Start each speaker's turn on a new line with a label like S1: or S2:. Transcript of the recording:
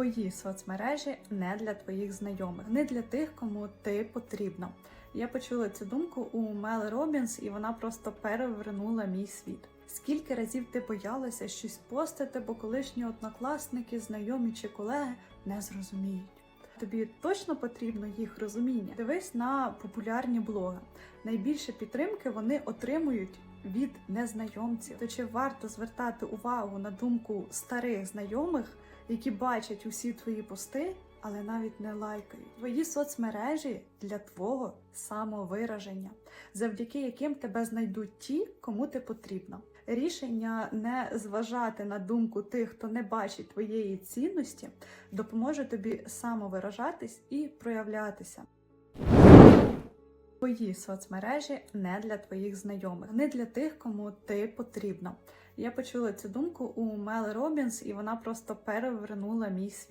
S1: Твої соцмережі не для твоїх знайомих, не для тих, кому ти потрібна. Я почула цю думку у Мел Робінс, і вона просто перевернула мій світ. Скільки разів ти боялася щось постити, бо колишні однокласники, знайомі чи колеги не зрозуміють. Тобі точно потрібно їх розуміння. Дивись на популярні блоги. Найбільше підтримки вони отримують від незнайомців. То чи варто звертати увагу на думку старих знайомих, які бачать усі твої пости, але навіть не лайкають. Твої соцмережі для твого самовираження, завдяки яким тебе знайдуть ті, кому ти потрібна. Рішення не зважати на думку тих, хто не бачить твоєї цінності, допоможе тобі самовиражатись і проявлятися. Твої соцмережі не для твоїх знайомих, не для тих, кому ти потрібна. Я почула цю думку у Мел Робінс, і вона просто перевернула мій світ.